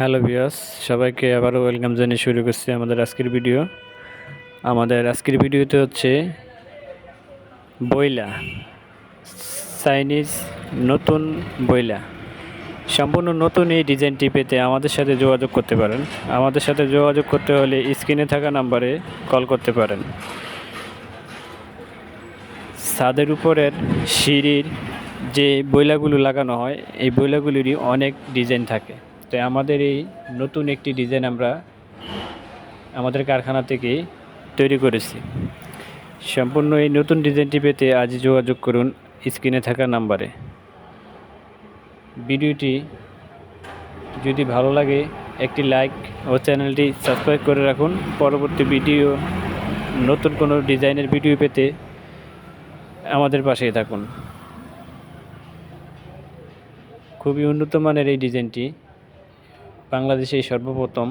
Hello বিয়াস সবাইকে আবারও welcome জানিয়ে শুরু করছি আমাদের আজকের ভিডিও। আমাদের আজকের ভিডিওতে হচ্ছে বইলা, চাইনিজ নতুন বইলা। সম্পূর্ণ নতুন এই ডিজাইনটি পেতে আমাদের সাথে যোগাযোগ করতে পারেন। আমাদের সাথে যোগাযোগ করতে হলে স্ক্রিনে থাকা নাম্বারে কল করতে পারেন। ছাদের উপরের সিঁড়ির যে বইলাগুলো লাগানো হয়, এই বইলাগুলিরই অনেক ডিজাইন থাকে। তো আমাদের এই নতুন একটি ডিজাইন আমরা আমাদের কারখানা থেকে তৈরি করেছি। সম্পূর্ণ এই নতুন ডিজাইনটি পেতে আজই যোগাযোগ করুন স্ক্রিনে থাকা নাম্বারে। ভিডিওটি যদি ভালো লাগে, একটি লাইক ও চ্যানেলটি সাবস্ক্রাইব করে রাখুন। পরবর্তী ভিডিও, নতুন কোনো ডিজাইনের ভিডিও পেতে আমাদের পাশেই থাকুন। খুবই উন্নত মানের এই ডিজাইনটি বাংলাদেশেই সর্বপ্রথম